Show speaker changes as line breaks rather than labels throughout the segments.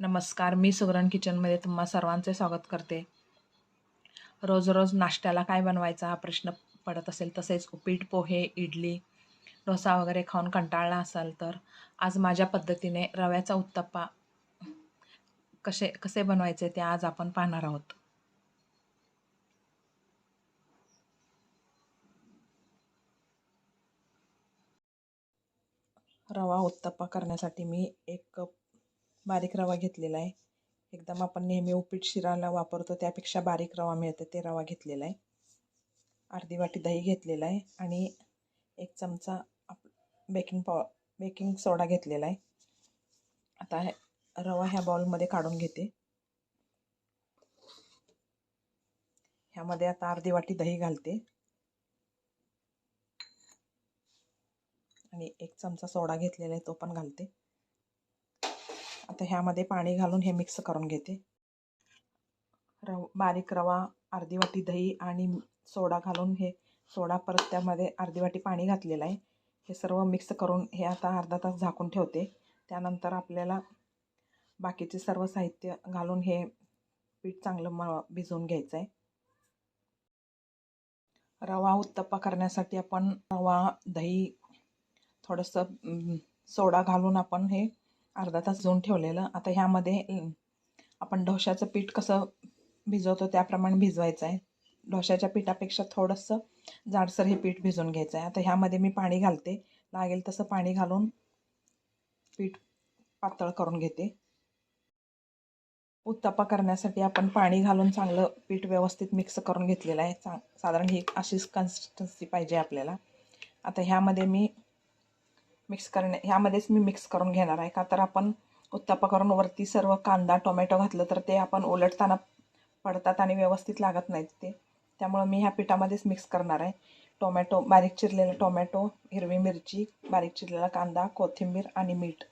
नमस्कार मी सुगरण किचनमध्ये तुम्हा सर्वांचे स्वागत करते. रोज रोज नाश्त्याला काय बनवायचा हा प्रश्न पडत असेल तसेच उपीट पोहे इडली डोसा वगैरे खाऊन कंटाळला असाल तर आज माझ्या पद्धतीने रव्याचा उत्तप्पा कसे कसे बनवायचे ते आज आपण पाहणार आहोत. रवा उत्तप्पा करण्यासाठी मी एक कप बारीक रवा घेतलेला आहे. एकदम आपण नेहमी उपीट शिराला वापरतो त्यापेक्षा बारीक रवा मिळतो ते रवा घेतलेला आहे. अर्धी वाटी दही घेतलेला आहे आणि एक चमचा आप बेकिंग पाव बेकिंग सोडा घेतलेला आहे. आता हे रवा ह्या बाउलमध्ये काढून घेते. ह्यामध्ये आता अर्धी वाटी दही घालते. आणि एक चमचा सोडा घेतलेला आहे तो पण घालते. आता ह्यामध्ये पाणी घालून हे मिक्स करून घेते. रव बारीक रवा अर्धी वाटी दही आणि सोडा घालून हे सोडा परत त्यामध्ये अर्धी वाटी पाणी घातलेलं आहे. हे सर्व मिक्स करून हे आता अर्धा तास झाकून ठेवते. त्यानंतर आपल्याला बाकीचे सर्व साहित्य घालून हे पीठ चांगलं म भिजवून घ्यायचं आहे. रवा उत्तप्पा करण्यासाठी आपण रवा दही थोडंसं सोडा घालून आपण हे अर्धा तास भिजवून ठेवलेलं. आता ह्यामध्ये आपण ढोशाचं पीठ कसं भिजवतो त्याप्रमाणे भिजवायचं आहे. डोश्याच्या पिठापेक्षा थोडंसं जाडसर हे पीठ भिजवून घ्यायचं आहे. आता ह्यामध्ये मी पाणी घालते. लागेल तसं पाणी घालून पीठ पातळ करून घेते. उत्तप्पा करण्यासाठी आपण पाणी घालून चांगलं पीठ व्यवस्थित मिक्स करून घेतलेलं आहे. चा साधारण ही अशीच कन्सिस्टन्सी पाहिजे आपल्याला. आता ह्यामध्ये मी मिक्स करणे ह्यामध्येच मी मिक्स करून घेणार आहे का? तर आपण उत्तप्पा करून वरती सर्व कांदा टोमॅटो घातलं तर ते आपण उलटताना पडतात आणि व्यवस्थित लागत नाहीत ते. त्यामुळं मी ह्या पिठामध्येच मिक्स करणार आहे. टोमॅटो बारीक चिरलेला टोमॅटो हिरवी मिरची बारीक चिरलेला कांदा कोथिंबीर आणि मीठ.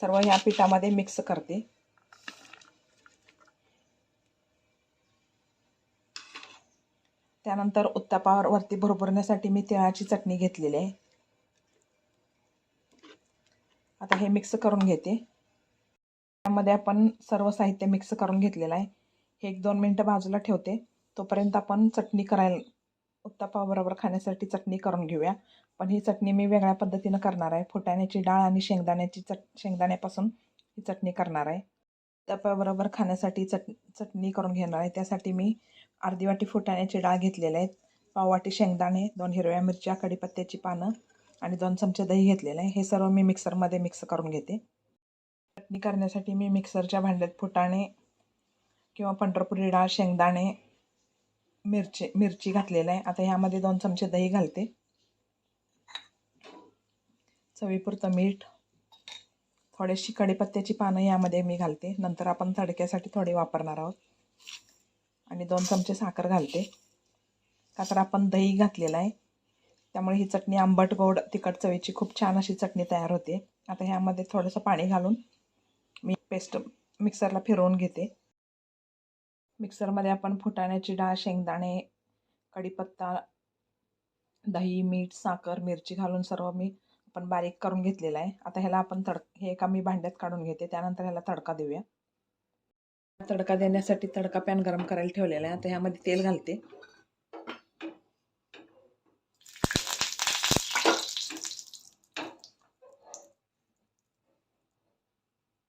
सर्व ह्या पिठामध्ये मिक्स करते. त्यानंतर उत्तपावर वरती भरभरण्यासाठी मी तिळाची चटणी घेतलेली आहे. आता हे मिक्स करून घेते. त्यामध्ये आपण सर्व साहित्य मिक्स करून घेतलेलं आहे. हे एक दोन मिनटं बाजूला ठेवते. तोपर्यंत आपण चटणी करायला उत्तप्पाबरोबर खाण्यासाठी चटणी करून घेऊया. पण ही चटणी मी वेगळ्या पद्धतीनं करणार आहे. फुटाण्याची डाळ आणि शेंगदाण्याची चट शेंगदाण्यापासून ही चटणी करणार आहे. उत्तप्पाबरोबर खाण्यासाठी चट चटणी करून घेणार आहे. त्यासाठी मी अर्धी वाटी फुटाण्याची डाळ घेतलेली आहे. पाव पाववाटी शेंगदाणे दोन हिरव्या मिरच्या कढीपत्त्याची पानं आणि दोन चमचे दही घेतलेलं आहे. हे सर्व मी मिक्सरमध्ये मिक्स करून घेते. चटणी करण्यासाठी मी मिक्सरच्या भांड्यात फुटाणे किंवा पंढरपुरी डाळ शेंगदाणे मिरची मिरची घातलेलं आहे. आता ह्यामध्ये दोन चमचे दही घालते. चवीपुरतं मीठ थोडीशी कढीपत्त्याची पानं यामध्ये मी घालते. नंतर आपण तडक्यासाठी थोडे वापरणार आहोत. आणि दोन चमचे साखर घालते. का तर आपण दही घातलेलं आहे. त्यामुळे ही चटणी आंबट गोड तिखट चवीची खूप छान अशी चटणी तयार होते. आता ह्यामध्ये थोडंसं पाणी घालून मी पेस्ट मिक्सरला फिरवून घेते. मिक्सरमध्ये आपण फुटाण्याची डाळ शेंगदाणे कढीपत्ता दही मीठ साखर मिरची घालून सर्व मी आपण बारीक करून घेतलेलं आहे. आता ह्याला आपण तड हे एका मी भांड्यात काढून घेते. त्यानंतर ह्याला तडका देऊया. तडका देण्यासाठी तडका पॅन गरम करायला ठेवलेला आहे. आता ह्यामध्ये तेल घालते.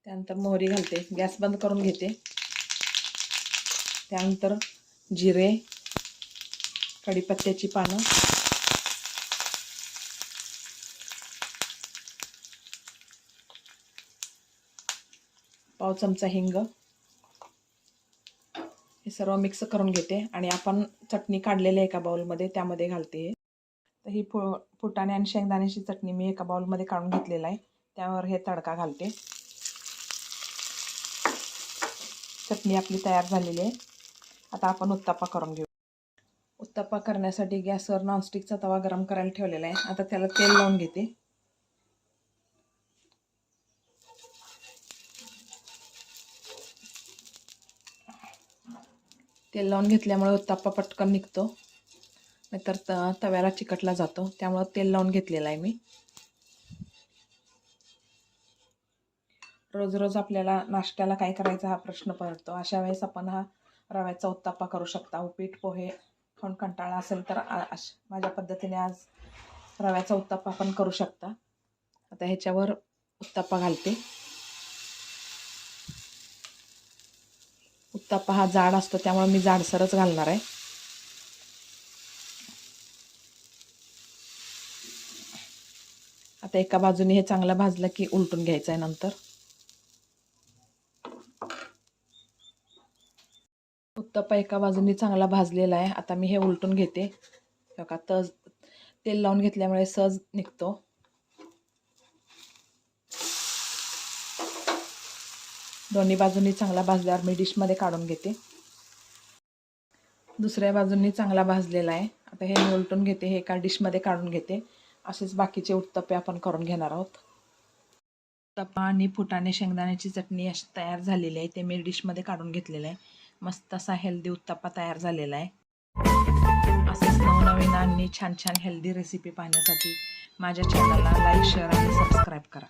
त्यानंतर मोहरी घालते. गॅस बंद करून घेते. त्यानंतर जिरे कढीपत्त्याची पानं. पाव चमचा हिंग. हे सर्व मिक्स करून घेते. आणि आपण चटणी काढलेली एका बाउलमध्ये त्यामध्ये घालते. तर ही फु फुटाणे आणि शेंगदाण्याची चटणी मी एका बाउलमध्ये काढून घेतलेला आहे. त्यावर हे तडका घालते. चटणी आपली तयार झालेली आहे. आता आपण उत्तप्पा करून घेऊ. उत्तप्पा करण्यासाठी गॅसवर नॉनस्टिकचा तवा गरम करायला ठेवलेला आहे. आता त्याला तेल लावून घेते. तेल लावून घेतल्यामुळे उत्तप्पा पटकन निघतो. नाहीतर त तव्याला चिकटला जातो. त्यामुळं तेल लावून घेतलेलं आहे मी. रोज रोज आपल्याला नाश्त्याला काय करायचा हा प्रश्न पडतो. अशा वेळेस आपण हा रव्याचा उत्तापा करू शकता. हो, उपीट पोहे खाऊन कंटाळा असेल तर अश माझ्या पद्धतीने आज रव्याचा उत्तापा आपण करू शकता. आता ह्याच्यावर उत्तापा घालते. उत्तापा हा जाड असतो त्यामुळे मी जाडसरच घालणार आहे. आता एका बाजूने हे चांगलं भाजलं की उलटून घ्यायचं आहे नंतर. उत्तप्पा एका बाजूने चांगला भाजलेला आहे. आता मी हे उलटून घेते. बघा तज तेल लावून घेतल्यामुळे सहज निघतो. दोन्ही बाजूंनी चांगला भाजल्यावर मी डिशमध्ये काढून घेते. दुसऱ्या बाजूंनी चांगला भाजलेला आहे. आता हे मी उलटून घेते हे एका डिशमध्ये काढून घेते. असेच बाकीचे उत्तप्पे आपण करून घेणार आहोत. उत्तप्पा आणि फुटाणे शेंगदाण्याची चटणी अशी तयार झालेली आहे. ते मी डिशमध्ये काढून घेतलेलं आहे. मस्त असा हेल्दी उत्तप्पा तयार झालेला आहे. असेच नवनवीन आणि छान छान हेल्दी रेसिपी पाहण्यासाठी माझ्या चॅनलला लाईक शेअर आणि सबस्क्राईब करा.